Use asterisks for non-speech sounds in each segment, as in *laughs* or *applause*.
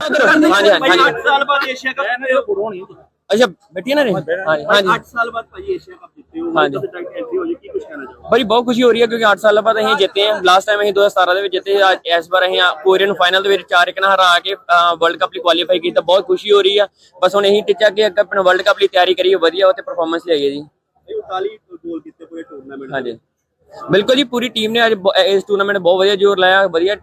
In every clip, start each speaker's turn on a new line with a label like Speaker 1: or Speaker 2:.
Speaker 1: ਹਾਂਜੀ ਹਾਂਜੀ।
Speaker 2: 8
Speaker 1: ਬਹੁਤ ਖੁਸ਼ੀ ਹੋ ਰਹੀ ਹੈ ਕਿਉਂਕਿ 8 ਸਾਲ ਬਾਅਦ ਅਸੀਂ ਜਿੱਤੇ ਹਾਂ। ਲਾਸਟ ਟਾਈਮ ਅਸੀਂ 2017 ਦੇ ਵਿੱਚ ਜਿੱਤੇ ਇਸ ਵਾਰ ਅਸੀਂ ਕੋਰੀਅਨ ਫਾਈਨਲ ਦੇ ਵਿੱਚ 4-1 ਨਾਲ ਬਹੁਤ ਖੁਸ਼ੀ ਹੋ ਰਹੀ ਆ। ਬਸ ਹੁਣ ਇਹੀ ਵਰਲਡ ਕੱਪ ਲਈ ਤਿਆਰੀ ਕਰੀਏ ਵਧੀਆ ਬਿਲਕੁਲ ਜੀ ਪੂਰੀ ਟੀਮ ਨੇ ਅੱਜ ਇਸ ਟੂਰਨਾਮੈਂਟ ਬਹੁਤ ਵਧੀਆ ਜੋਰ ਲਾਇਆ ਵਧੀਆ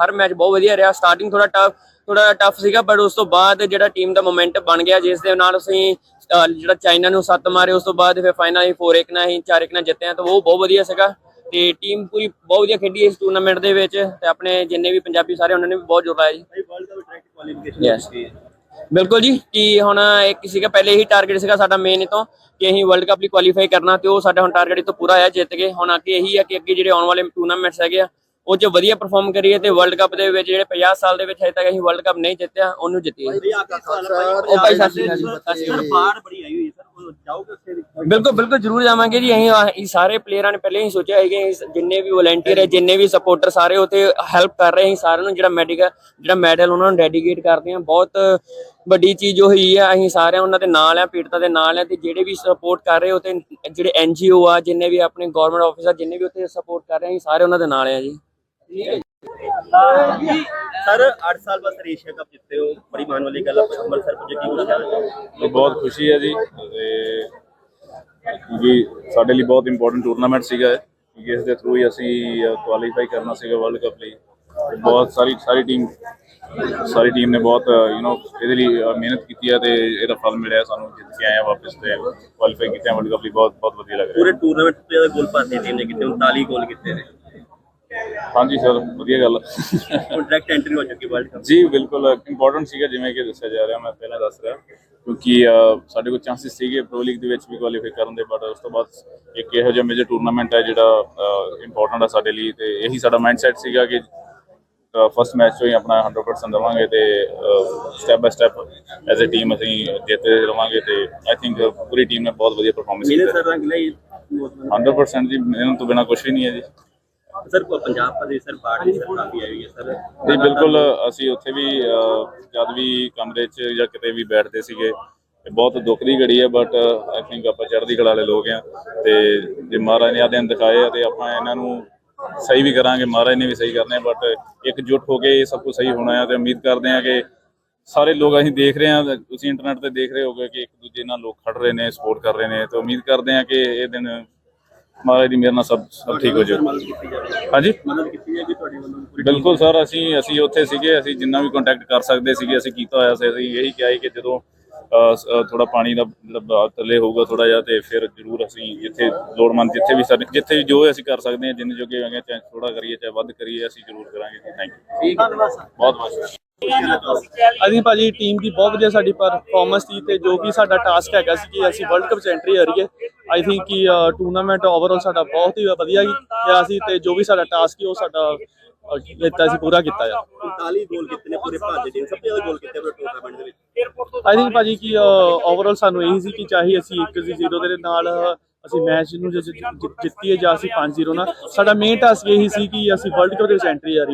Speaker 1: ਹਰ ਮੈਚ ਬਹੁਤ ਵਧੀਆ ਰਿਹਾ। ਸਟਾਰਟਿੰਗ ਥੋੜਾ ਟਫ ਥੋੜਾ ਟਫ ਸੀਗਾ ਪਰ ਉਸ ਤੋਂ ਬਾਅਦ ਜਿਹੜਾ ਟੀਮ ਦਾ ਮੋਮੈਂਟ ਬਣ ਗਿਆ ਜਿਸ ਦੇ ਨਾਲ ਅਸੀਂ ਜਿਹੜਾ ਚਾਈਨਾ ਨੂੰ ਸੱਤ ਮਾਰੇ ਉਸ ਤੋਂ ਬਾਅਦ ਫਿਰ ਫਾਈਨਲ ਅਸੀਂ 4-1 ਨਾਲ ਅਸੀਂ 4-1 ਨਾਲ ਜਿੱਤੇ ਹਾਂ ਤਾਂ ਉਹ ਬਹੁਤ ਵਧੀਆ ਸੀਗਾ। ਤੇ ਟੀਮ ਪੂਰੀ ਬਹੁਤ ਵਧੀਆ ਖੇਡੀ ਇਸ ਟੂਰਨਾਮੈਂਟ ਦੇ ਵਿੱਚ ਤੇ ਆਪਣੇ ਜਿੰਨੇ ਵੀ ਪੰਜਾਬੀ ਸਾਰੇ ਉਹਨਾਂ ਨੇ ਵੀ ਬਹੁਤ ਜੋਰ ਲਾਇਆ ਜੀ।
Speaker 2: World cup direct qualification
Speaker 1: Yes. ਬਿਲਕੁਲ ਜੀ ਕਿ ਹੁਣ ਇੱਕ ਸੀਗਾ ਪਹਿਲੇ ਹੀ ਟਾਰਗੇਟ ਸੀਗਾ ਸਾਡਾ ਮੇਨ ਤੋਂ ਕਿ ਅਸੀਂ ਵਰਲਡ ਕੱਪ ਲਈ ਕੁਆਲੀਫਾਈ ਕਰਨਾ ਤੇ ਉਹ ਸਾਡਾ ਹੁਣ ਟਾਰਗੇਟ ਤੋਂ ਪੂਰਾ ਹੋਇਆ ਜਿੱਤ ਗਏ ਹੁਣ ਅੱਗੇ ਇਹੀ ਆ ਕਿ ਅੱਗੇ ਜਿਹੜੇ ਆਉਣ ਵਾਲੇ ਟੂਰਨਾਮੈਂਟਸ ਹੈਗੇ ਆ ਉਹ 'ਚ ਵਧੀਆ ਪਰਫਾਰਮ ਕਰੀਏ ਤੇ ਵਰਲਡ ਕੱਪ ਦੇ ਵਿੱਚ ਜਿਹੜੇ 50 ਸਾਲ ਦੇ ਵਿੱਚ ਹਜੇ ਤੱਕ ਅਸੀਂ ਵਰਲਡ ਕੱਪ ਨਹੀਂ ਜਿੱਤਿਆ ਉਹਨੂੰ ਜਿੱਤੀਏ। ਉਹ ਭਾਈ ਸਤਿ ਸ਼੍ਰੀ ਅਕਾਲ ਜੀ,
Speaker 2: ਬਾੜ ਬੜੀ ਆਈ ਹੋਈ ਸਰ ਉਹ ਜਾਓਗੇ ਉੱਥੇ ਵੀ?
Speaker 1: ਬਿਲਕੁਲ ਬਿਲਕੁਲ ਜਰੂਰ ਜਾਵਾਂਗੇ ਜੀ। ਅਸੀਂ ਇਹ ਸਾਰੇ ਪਲੇਅਰਾਂ ਨੇ ਪਹਿਲੇ ਹੀ ਸੋਚਿਆ ਹੈ ਕਿ ਜਿੰਨੇ ਵੀ ਵਲੰਟੀਅਰ ਹੈ ਜਿੰਨੇ ਵੀ ਸਪੋਰਟਰ ਸਾਰੇ ਉਥੇ ਹੈਲਪ ਕਰ ਰਹੇ ਅਸੀਂ ਸਾਰਿਆਂ ਨੂੰ ਜਿਹੜਾ ਮੈਡੀਕਲ ਜਿਹੜਾ ਮੈਡਲ ਉਹਨਾਂ ਨੂੰ ਡੈਡੀਕੇਟ ਕਰਦੇ ਹਾਂ ਬਹੁਤ ਵੱਡੀ ਚੀਜ਼ ਹੋਈ ਹੈ ਅਸੀਂ ਸਾਰੇ ਉਹਨਾਂ ਦੇ ਨਾਲ ਆ ਪੀੜਤਾਂ ਦੇ ਨਾਲ ਆ ਤੇ ਜਿਹੜੇ ਵੀ ਸਪੋਰਟ ਕਰ ਰਹੇ ਉਤੇ ਜਿਹੜੇ ਐਨਜੀਓ ਆ ਜਿੰਨੇ ਵੀ ਆਪਣੇ ਗਵਰਨਮੈਂਟ ਆਫਿਸਰ ਜਿੰਨੇ ਵੀ ਉਥੇ ਸਪੋਰਟ ਕਰ ਰਹੇ ਅਸੀਂ ਸਾਰੇ ਉਹਨਾਂ ਦੇ ਨਾਲ ਆ ਜੀ।
Speaker 2: ਸਰ 8 ਸਾਲ ਬਾਅਦ ਏਸ਼ੀਆ ਕੱਪ ਜਿੱਤੇ ਹੋ ਬੜੀ ਮਾਣ ਵਾਲੀ ਗੱਲ ਹੈ ਅੰਮ੍ਰਿਤਸਰ ਪੁੱਜੇ ਕੀ ਕੁਝ ਕਹਿਣਾ
Speaker 3: ਬਹੁਤ ਖੁਸ਼ੀ ਹੈ ਜੀ ਤੇ ਕਿਉਂਕਿ ਸਾਡੇ ਲਈ ਬਹੁਤ ਇੰਪੋਰਟੈਂਟ ਟੂਰਨਾਮੈਂਟ ਸੀਗਾ ਇਹ, ਕਿਉਂਕਿ ਇਸ ਦੇ ਥਰੂ ਹੀ ਅਸੀਂ ਕੁਆਲੀਫਾਈ ਕਰਨਾ ਸੀਗਾ ਵਰਲਡ ਕੱਪ ਲਈ। ਤੇ ਬਹੁਤ ਸਾਰੀ ਸਾਰੀ ਟੀਮ ਸਾਰੀ ਟੀਮ ਨੇ ਬਹੁਤ ਯੂ نو ਇਹਦੇ ਲਈ ਮਿਹਨਤ ਕੀਤੀ ਹੈ ਤੇ ਇਹਦਾ ਫਲ ਮਿਲਿਆ ਸਾਨੂੰ ਜਿੱਤ ਕੇ ਆਏ ਵਾਪਸ ਤੇ ਕੁਆਲੀਫਾਈ ਕੀਤਾ ਵਰਲਡ ਕੱਪ ਲਈ। ਬਹੁਤ ਬਹੁਤ ਵਧੀਆ ਲੱਗ ਰਿਹਾ।
Speaker 2: ਪੂਰੇ ਟੂਰਨਾਮੈਂਟ ਤੇ ਜ਼ਿਆਦਾ ਗੋਲ ਭਾਰਤੀ ਟੀਮ ਨੇ ਕੀਤੇ 39 ਗੋਲ ਕੀਤੇ ਨੇ।
Speaker 3: ਹਾਂਜੀ ਸਰ ਵਧੀਆ ਗੱਲ।
Speaker 2: ਡਾਇਰੈਕਟ ਐਂਟਰੀ ਹੋ ਚੁੱਕੀ ਵਰਲਡ ਕੱਪ
Speaker 3: ਜੀ ਬਿਲਕੁਲ ਇੰਪੋਰਟੈਂਟ ਸੀਗਾ ਜਿਵੇਂ ਕਿ ਦੱਸਿਆ ਜਾ ਰਿਹਾ ਮੈਂ ਪਹਿਲਾਂ ਦੱਸ ਰਿਹਾ। ਕਿਉਂਕਿ ਸਾਡੇ ਕੋਲ ਚਾਂਸਸ ਸੀਗੇ ਪ੍ਰੋ ਲੀਗ ਦੇ ਵਿੱਚ ਵੀ ਕੁਆਲੀਫਾਈ ਕਰਨ ਦੇ ਬਟ ਉਸ ਤੋਂ ਬਾਅਦ ਇੱਕ ਇਹੋ ਜਿਹਾ ਮੇਜਰ ਟੂਰਨਾਮੈਂਟ ਹੈ ਜਿਹੜਾ ਇੰਪੋਰਟੈਂਟ ਹੈ ਸਾਡੇ ਲਈ ਤੇ ਇਹੀ ਸਾਡਾ ਮਾਈਂਡਸੈਟ ਸੀਗਾ ਕਿ ਫਸਟ ਮੈਚ ਤੋਂ ਹੀ ਆਪਣਾ 100% ਦੇਵਾਂਗੇ ਤੇ step by step as a team ਅਸੀਂ ਜਿੱਤਦੇ ਰਵਾਂਗੇ ਤੇ ਆਈ ਥਿੰਕ ਪੂਰੀ ਟੀਮ ਨੇ ਬਹੁਤ ਵਧੀਆ ਪਰਫਾਰਮੈਂਸ ਕੀਤੀ।
Speaker 2: ਸਰ ਰੰਗ ਲਈ
Speaker 3: 100% ਜੀ ਮਿਹਨਤ ਤੋਂ ਬਿਨਾ ਕੁਝ ਵੀ ਨਹੀਂ ਹੈ ਜੀ।
Speaker 2: ਸਰ ਪੰਜਾਬ ਪ੍ਰਦੇਸ਼ ਸਰ ਬਾੜ ਦੀ ਸਰ ਕਾਫੀ ਆਈ ਹੋਈ ਹੈ ਸਰ
Speaker 3: ਜੀ ਬਿਲਕੁਲ ਅਸੀਂ ਉੱਥੇ ਵੀ ਜਦ ਵੀ ਕਮਰੇ 'ਚ ਜਾਂ ਕਿਤੇ ਵੀ ਬੈਠਦੇ ਸੀਗੇ ਬਹੁਤ ਦੁੱਖ ਦੀ ਘੜੀ ਹੈ ਬਟ ਆਈ ਥਿੰਕ ਆਪਾਂ ਚੜ੍ਹਦੀ ਕਲਾ ਵਾਲੇ ਲੋਕ ਆ ਤੇ ਜੇ ਮਹਾਰਾਜ ਨੇ ਆ ਦਿਨ ਦਿਖਾਏ ਆ ਤੇ ਆਪਾਂ ਇਹਨਾਂ ਨੂੰ ਸਹੀ ਵੀ ਕਰਾਂਗੇ, ਮਹਾਰਾਜ ਨੇ ਵੀ ਸਹੀ ਕਰਨੇ ਬਟ ਇਕਜੁੱਟ ਹੋ ਕੇ ਇਹ ਸਭ ਕੁਝ ਸਹੀ ਹੋਣਾ ਹੈ ਤੇ ਉਮੀਦ ਕਰਦੇ ਆ ਕਿ ਸਾਰੇ ਲੋਕ ਅਸੀਂ ਦੇਖ ਰਹੇ ਹਾਂ, ਤੁਸੀਂ ਇੰਟਰਨੈਟ ਤੇ ਦੇਖ ਰਹੇ ਹੋਗੇ ਕਿ ਇੱਕ ਦੂਜੇ ਨਾਲ ਲੋਕ ਖੜ ਰਹੇ ਨੇ ਸਪੋਰਟ ਕਰ ਰਹੇ ਨੇ, ਤੇ ਉਮੀਦ ਕਰਦੇ ਹਾਂ ਕਿ ਇਹ ਦਿਨ ਮਹਾਰਾਜ ਦੀ ਮੇਰੇ ਨਾਲ ਸਭ ਸਭ ਠੀਕ ਹੋ
Speaker 2: ਜਾਵੇ
Speaker 3: ਹਾਂਜੀ? ਬਿਲਕੁਲ ਸਰ, ਅਸੀਂ ਅਸੀਂ ਉੱਥੇ ਸੀਗੇ, ਅਸੀਂ ਜਿੰਨਾ ਵੀ ਕੰਟੈਕਟ ਕਰ ਸਕਦੇ ਸੀਗੇ, ਅਸੀਂ ਕੀਤਾ ਹੋਇਆ ਸੀ, ਅਸੀਂ ਇਹੀ ਕਿਹਾ ਸੀ ਕਿ ਜਦੋਂ ਥੋੜਾ ਪਾਣੀ ਦਾ ਥੱਲੇ ਹੋਊਗਾ ਥੋੜਾ ਜਿਹਾ ਤੇ ਫਿਰ ਜ਼ਰੂਰ ਅਸੀਂ ਜਿੱਥੇ ਲੋੜਮੰਦ ਜਿੱਥੇ ਵੀ ਸਾਡੇ ਜਿੱਥੇ ਵੀ ਜੋ ਅਸੀਂ ਕਰ ਸਕਦੇ ਹਾਂ ਜਿੰਨੇ ਜੋਗੇ ਹੈਗੇ ਚਾਹੇ ਥੋੜਾ ਕਰੀਏ ਚਾਹੇ ਵੱਧ ਕਰੀਏ ਅਸੀਂ ਜ਼ਰੂਰ ਕਰਾਂਗੇ। ਥੈਂਕ ਯੂ
Speaker 2: ਠੀਕ ਹੈ
Speaker 3: ਬਹੁਤ ਬਹੁਤ
Speaker 4: ਅਸੀਂ ਭਾਜੀ ਟੀਮ ਦੀ ਬਹੁਤ ਵਧੀਆ ਸਾਡੀ ਪਰਫਾਰਮੈਂਸ ਸੀ ਤੇ ਜੋ ਕਿ ਸਾਡਾ ਟਾਸਕ ਹੈਗਾ ਸੀ ਕਿ ਅਸੀਂ ਵਰਲਡ ਕੱਪ ਚ ਐਂਟਰੀ ਕਰੀਏ ਆਈ ਥਿੰਕ ਕਿ ਟੂਰਨਾਮੈਂਟ ਓਵਰਆਲ ਸਾਡਾ ਬਹੁਤ ਹੀ ਵਧੀਆ ਗਿਆ ਸੀ ਤੇ ਜੋ ਵੀ ਸਾਡਾ ਟਾਸਕ ਸੀ ਉਹ ਸਾਡਾ ਕੀਤਾ ਸੀ ਪੂਰਾ ਕੀਤਾ ਆ।
Speaker 2: 39 ਗੋਲ ਕੀਤੇ ਨੇ ਪੂਰੇ ਭਾਰਤ ਦੇ ਸਭ ਤੋਂ ਜ਼ਿਆਦਾ ਗੋਲ ਕੀਤੇ ਪੂਰੇ ਟੂਰਨਾਮੈਂਟ ਦੇ ਵਿੱਚ।
Speaker 4: ਆਈ ਥਿੰਕ ਭਾਜੀ ਕਿ ਓਵਰਆਲ ਸਾਨੂੰ ਇਹੀ ਸੀ ਕਿ ਚਾਹੇ ਅਸੀਂ 1-0 ਦੇ ਨਾਲ ਅਸੀਂ ਮੈਚ ਨੂੰ ਜੇ ਜਿੱਤੀਏ ਜਾਂ ਅਸੀਂ 5-0 ਨਾਲ। ਸਾਡਾ ਮੇਨ ਟਾਸਕ ਇਹੀ ਸੀ ਕਿ ਅਸੀਂ ਵਰਲਡ ਕੱਪ ਦੇ ਵਿੱਚ ਐਂਟਰੀ ਆ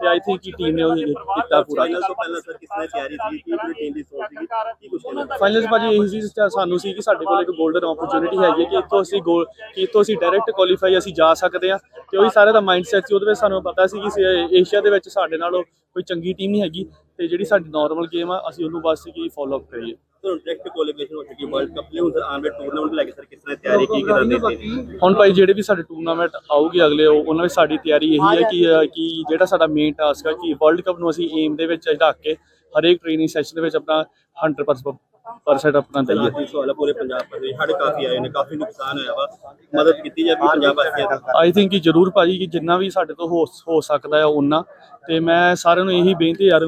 Speaker 4: ਤੇ ਆਈ ਥਿੰਕ ਕਿ ਟੀਮ ਨੇ ਉਹ ਕੀਤਾ ਪੂਰਾ।
Speaker 2: ਇਸ ਤੋਂ ਸਰ ਕਿਸ ਤਿਆਰੀ ਸੀ? ਕੀ ਪੂਰੀ ਟੀਮ ਦੀ ਸੋਚ ਸੀ ਕੀ ਕੁਝ
Speaker 4: ਫਾਈਨਲਸ ਭਾਜੀ ਇਹੀ ਸੀ ਸਾਨੂੰ ਸੀ ਕਿ ਸਾਡੇ ਕੋਲ ਇੱਕ ਗੋਲਡਨ ਓਪਰਚੁਨਿਟੀ ਹੈਗੀ ਕਿ ਇੱਥੋਂ ਅਸੀਂ ਗੋਲ ਕਿ ਇੱਥੋਂ ਅਸੀਂ ਡਾਇਰੈਕਟ ਕੁਆਲੀਫਾਈ ਅਸੀਂ ਜਾ ਸਕਦੇ ਆ ਤੇ ਉਹੀ ਸਾਰੇ ਦਾ ਮਾਈਂਡਸੈਟ ਸੀ ਉਹਦੇ ਵਿੱਚ ਸਾਨੂੰ ਪਤਾ ਸੀ ਕਿ ਏਸ਼ੀਆ ਦੇ ਵਿੱਚ ਸਾਡੇ ਨਾਲੋਂ ਕੋਈ ਚੰਗੀ ਟੀਮ ਨਹੀਂ ਹੈਗੀ। ਤੇ ਜਿਹੜੀ ਸਾਡੀ ਨਾਰਮਲ ਗੇਮ ਆ ਅਸੀਂ ਉਹਨੂੰ ਬਸ ਕਿ ਫਾਲੋ ਅਪ ਕਰੀਏ।
Speaker 2: ਤੁਹਾਨੂੰ ਡਾਇਰੈਕਟ ਕੁਆਲੀਫਿਕੇਸ਼ਨ ਹੋ ਚੁੱਕੀ ਵਰਲਡ ਕੱਪ ਲਈ ਹੁਣ ਸਰ ਆਉਣ ਵਾਲੇ ਟੂਰਨਾਮੈਂਟ ਲੈ ਕੇ ਸਰ ਕਿਸ ਤਰ੍ਹਾਂ ਤਿਆਰੀ ਕੀ ਕਰਦੇ ਸੀ?
Speaker 4: ਹੁਣ ਭਾਈ ਜਿਹੜੇ ਵੀ ਸਾਡੇ ਟੂਰਨਾਮੈਂਟ ਆਊਗੇ ਅਗਲੇ ਉਹ- ਉਹਨਾਂ ਵਿੱਚ ਸਾਡੀ ਤਿਆਰੀ ਇਹੀ ਹੈ ਕਿ ਕਿ ਜਿਹੜਾ ਸਾਡਾ ਮੇਨ ਟਾਸਕ ਹੈ ਕਿ ਵਰਲਡ ਕੱਪ ਨੂੰ ਅਸੀਂ ਏਮ ਦੇ ਵਿੱਚ ਰੱਖ ਕੇ ਹਰੇਕ ਟ੍ਰੇਨਿੰਗ ਸੈਸ਼ਨ ਦੇ ਵਿੱਚ ਆਪਣਾ 100% ਆਪਣਾ ਦਈਏ
Speaker 2: ਸਵਾਲ ਪੂਰੇ ਪੰਜਾਬ ਦੇ ਹੜ ਕਾਫੀ ਆਏ ਨੇ ਕਾਫੀ ਨੁਕਸਾਨ ਹੋਇਆ ਵਾ। ਮਦਦ ਕੀਤੀ ਜਾਵੇ ਪੰਜਾਬ ਵਾਸੀਆਂ ਦੀ?
Speaker 4: ਆਈ ਥਿੰਕ ਕਿ ਜਰੂਰ ਭਾਜੀ ਕਿ ਜਿੰਨਾ ਵੀ ਸਾਡੇ ਤੋਂ ਹੋ ਹੋ ਸਕਦਾ ਹੈ ਉਹਨਾਂ ਤੇ ਮੈਂ ਸਾਰਿਆਂ ਨੂੰ ਇਹੀ ਬੇਨਤੀ ਯਾਰ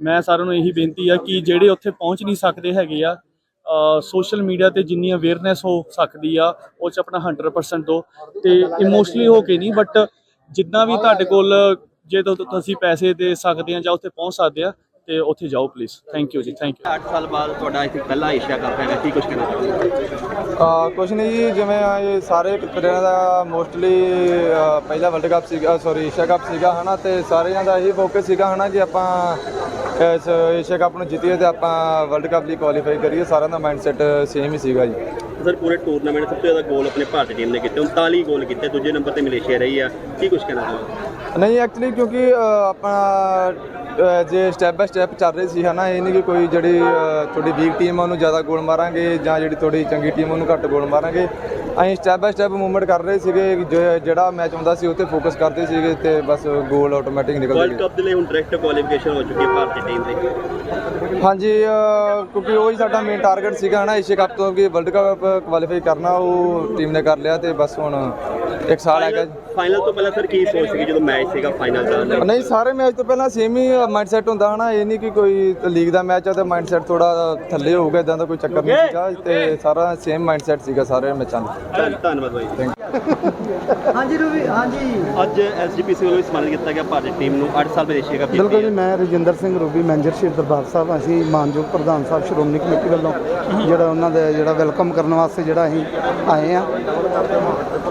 Speaker 4: ਮੈਂ ਸਾਰਿਆਂ ਨੂੰ ਇਹੀ ਬੇਨਤੀ ਆ ਕਿ ਜਿਹੜੇ ਉੱਥੇ ਪਹੁੰਚ ਨਹੀਂ ਸਕਦੇ ਹੈਗੇ ਆ ਸੋਸ਼ਲ ਮੀਡੀਆ ਤੇ ਜਿੰਨੀ ਅਵੇਅਰਨੈਸ ਹੋ ਸਕਦੀ ਆ ਉਹ ਚ ਆਪਣਾ 100% ਦੋ। ਤੇ ਇਮੋਸ਼ਨਲੀ ਹੋ ਕੇ ਨਹੀਂ ਬਟ ਜਿੰਨਾ ਵੀ ਤੁਹਾਡੇ ਕੋਲ ਜੇ ਤੁਸੀਂ ਪੈਸੇ ਦੇ ਸਕਦੇ ਆ ਜਾਂ ਉੱਥੇ ਪਹੁੰਚ ਸਕਦੇ ਆ ਤੇ ਉੱਥੇ ਜਾਓ please thank you ji thank you
Speaker 2: 8 ਸਾਲ ਬਾਅਦ ਤੁਹਾਡਾ ਇੱਥੇ ਪਹਿਲਾ ਏਸ਼ੀਆ ਕੱਪ ਹੈਗਾ ਕੀ ਕੁਝ ਕਹਿਣਾ ਚਾਹੋਗੇ
Speaker 5: ਆ ਕੁਛ ਨਹੀਂ ਜੀ ਜਿਵੇਂ ਆ ਇਹ ਸਾਰੇ ਪਲੇਅਰਾਂ ਦਾ ਮੋਸਟਲੀ ਪਹਿਲਾ ਵਰਲਡ ਕੱਪ ਸੀਗਾ ਸੌਰੀ ਏਸ਼ੀਆ ਕੱਪ ਸੀਗਾ ਹਨਾ ਤੇ ਸਾਰਿਆਂ ਦਾ ਇਹੀ ਫੋਕਸ ਸੀਗਾ ਹਨਾ ਕਿ ਆਪਾਂ ਇਸ ਏਸ਼ੀਆ ਕੱਪ ਨੂੰ ਜਿੱਤੀਏ ਤੇ ਆਪਾਂ ਵਰਲਡ ਕੱਪ ਲਈ ਕੁਆਲੀਫਾਈ ਕਰੀਏ। ਸਾਰਿਆਂ ਦਾ ਮਾਈਂਡਸੈਟ ਸੇਮ ਹੀ ਸੀਗਾ ਜੀ।
Speaker 2: ਸਰ ਪੂਰੇ ਟੂਰਨਾਮੈਂਟ ਸਭ ਤੋਂ ਜ਼ਿਆਦਾ ਗੋਲ ਆਪਣੇ ਭਾਰਤੀ ਟੀਮ ਨੇ ਕੀਤੇ 39 ਗੋਲ ਕੀਤੇ ਦੂਜੇ ਨੰਬਰ ਤੇ ਮਲੇਸ਼ੀਆ ਰਹੀ ਆ। ਕੀ ਕੁਝ ਕਹਿਣਾ ਚਾਹੋਗੇ?
Speaker 5: ਨਹੀਂ ਐਕਚੁਅਲੀ ਕਿਉਂਕਿ ਆਪਣਾ ਜੇ ਸਟੈਪ ਬਾਈ ਸਟੈਪ ਚੱਲ ਰਹੀ ਸੀ ਹਨਾ ਇਹ ਨਹੀਂ ਕਿ ਕੋਈ ਜਿਹੜੀ ਤੁਹਾਡੀ ਵੀਕ ਟੀਮ ਆ ਉਹਨੂੰ ਜ਼ਿਆਦਾ ਗੋਲ ਮਾਰਾਂਗੇ ਜਾਂ ਜਿਹੜੀ ਤੁਹਾਡੀ ਚੰਗੀ ਟੀਮ ਉਹਨੂੰ ਘੱਟ ਗੋਲ ਮਾਰਾਂਗੇ। ਅਸੀਂ ਸਟੈਪ ਬਾਈ ਸਟੈਪ ਮੂਵਮੈਂਟ ਕਰ ਰਹੇ ਸੀਗੇ ਜਿਹੜਾ ਮੈਚ ਆਉਂਦਾ ਸੀ ਉਹ ਤੇ ਫੋਕਸ ਕਰਦੇ ਸੀਗੇ ਤੇ ਬਸ ਗੋਲ ਆਟੋਮੈਟਿਕ ਨਿਕਲਦੇ
Speaker 2: ਵਰਲਡ
Speaker 5: ਗਏ
Speaker 2: ਕੱਪ ਦੇ ਲਈ ਹੁਣ ਡਾਇਰੈਕਟ ਕੁਆਲੀਫਿਕੇਸ਼ਨ ਹੋ ਚੁੱਕੀ ਹੈ ਭਾਰਤੀ ਟੀਮ ਦੀ।
Speaker 5: ਹਾਂਜੀ ਕਿਉਂਕਿ ਉਹ ਹੀ ਸਾਡਾ ਮੇਨ ਟਾਰਗੇਟ ਸੀਗਾ ਹਨਾ ਏਸ਼ੀਆ ਕੱਪ ਤੋਂ ਕਿ ਵਰਲਡ ਕੱਪ ਕੁਆਲੀਫਾਈ ਕਰਨਾ ਉਹ ਟੀਮ ਨੇ ਕਰ ਲਿਆ ਤੇ ਬਸ ਹੁਣ ਇੱਕ ਸਾਲ ਹੈਗਾ।
Speaker 2: ਫਾਈਨਲ ਤੋਂ ਪਹਿਲਾਂ ਸਰ ਕੀ ਸੋਚ ਸੀਗੀ ਜਦੋਂ ਮੈਚ ਸੀਗਾ ਫਾਈਨਲ ਦਾ?
Speaker 5: ਨਹੀਂ ਸਾਰੇ ਮੈਚ ਤੋਂ ਪਹਿਲਾਂ ਸੇਮ ਹੀ ਮਾਈਂਡਸੈਟ ਹੁੰਦਾ ਹਨਾ ਇਹ ਨਹੀਂ ਕਿ ਕੋਈ ਲੀਗ ਦਾ ਮੈਚ ਆ ਤੇ ਮਾਈਂਡਸੈਟ ਥੋੜਾ ਥੱਲੇ ਹੋਊਗਾ ਇਦਾਂ ਦਾ ਕੋਈ ਚੱਕਰ ਨਹੀਂ ਸੀਗਾ ਤੇ ਸਾਰਾ ਸੇਮ ਮਾਈਂਡਸੈਟ ਸੀਗਾ ਸਾਰੇ ਮੈਚਾਂ ਦਾ।
Speaker 2: ਧੰਨਵਾਦ ਬਾਈ *laughs* ਹਾਂਜੀ ਰੂਬੀ ਹਾਂਜੀ। ਅੱਜ ਐਸਜੀਪੀਸੀ ਵੱਲੋਂ ਸਨਮਾਨਿਤ ਕੀਤਾ ਗਿਆ ਭਾਰਤੀ ਟੀਮ ਨੂੰ 8 ਸਾਲ ਬਾਅਦ ਏਸ਼ੀਆ ਕੱਪ
Speaker 6: ਬਿਲਕੁਲ ਜੀ ਮੈਂ ਰਜਿੰਦਰ ਸਿੰਘ ਰੂਬੀ ਮੈਨੇਜਰ ਸ਼੍ਰੀ ਦਰਬਾਰ ਸਾਹਿਬ ਅਸੀਂ ਮਾਨਯੋਗ ਪ੍ਰਧਾਨ ਸਾਹਿਬ ਸ਼੍ਰੋਮਣੀ ਕਮੇਟੀ ਵੱਲੋਂ ਜਿਹੜਾ ਉਹਨਾਂ ਦਾ ਜਿਹੜਾ ਵੈਲਕਮ ਕਰਨ ਵਾਸਤੇ ਜਿਹੜਾ ਅਸੀਂ ਆਏ ਆ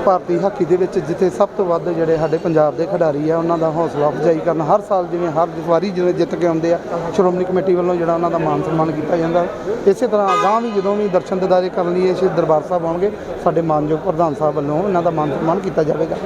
Speaker 6: ਭਾਰਤੀ ਹਾਕੀ ਦੇ ਵਿੱਚ ਜਿੱਥੇ ਸਭ ਤੋਂ ਵੱਧ ਜਿਹੜੇ ਸਾਡੇ ਪੰਜਾਬ ਦੇ ਖਿਡਾਰੀ ਆ ਉਹਨਾਂ ਦਾ ਹੌਸਲਾ ਅਫਜ਼ਾਈ ਕਰਨ ਹਰ ਸਾਲ ਜਿਵੇਂ ਹਰ ਵਾਰੀ ਜਿਵੇਂ ਜਿੱਤ ਕੇ ਆਉਂਦੇ ਆ ਸ਼੍ਰੋਮਣੀ ਕਮੇਟੀ ਵੱਲੋਂ ਜਿਹੜਾ ਉਹਨਾਂ ਦਾ ਮਾਨ ਸਨਮਾਨ ਕੀਤਾ ਜਾਂਦਾ। ਇਸੇ ਤਰ੍ਹਾਂ ਅਗਾਂਹ ਵੀ ਜਦੋਂ ਵੀ ਦਰਸ਼ਨ ਦਿਦਾਰੇ ਕਰਨ ਲਈ ਇਹ ਸ਼੍ਰੀ ਦਰਬਾਰ ਸਾਹਿਬ ਆਉਣਗੇ ਸਾਡੇ ਮਾਨਯੋਗ ਪ੍ਰਧਾਨ ਸਾਹਿਬ ਵੱਲੋਂ ਉਹਨਾਂ ਦਾ ਮਾਨ ਸਨਮਾਨ ਕੀਤਾ ਜਾਵੇਗਾ।